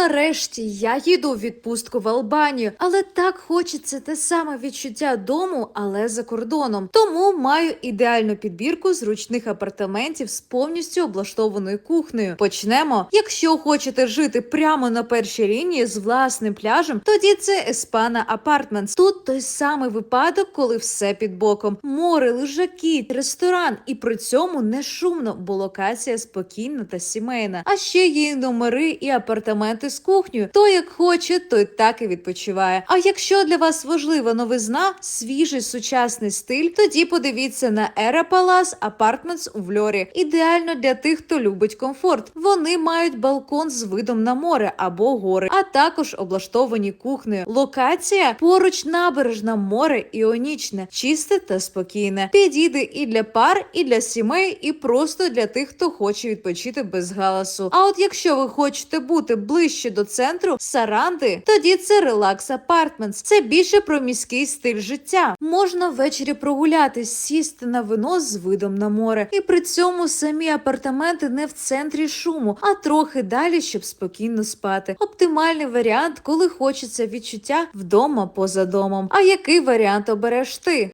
нарешті я їду у відпустку в Албанію, але так хочеться те саме відчуття дому, але за кордоном. Тому маю ідеальну підбірку зручних апартаментів з повністю облаштованою кухнею. Почнемо. Якщо хочете жити прямо на першій лінії з власним пляжем, тоді це Еспана Апартментс. Тут той самий випадок, коли все під боком: море, лежаки, ресторан, і при цьому не шумно, бо локація спокійна та сімейна. А ще є номери і апартаменти з кухнею. То як хоче, той так і відпочиває. А якщо для вас важлива новизна, свіжий сучасний стиль, тоді подивіться на Era Palace Apartments у Вльорі. Ідеально для тих, хто любить комфорт. Вони мають балкон з видом на море або гори, а також облаштовані кухнею. Локація поруч набережна море іонічне, чисте та спокійне. Підійде і для пар, і для сімей, і просто для тих, хто хоче відпочити без галасу. А от якщо ви хочете бути ближче до центру Саранди, тоді це Relax Apartments. Це більше про міський стиль життя. Можна ввечері прогулятись, сісти на вино з видом на море, і при цьому самі апартаменти не в центрі шуму, а трохи далі, щоб спокійно спати. Оптимальний варіант, коли хочеться відчуття вдома поза домом. А який варіант обереш ти?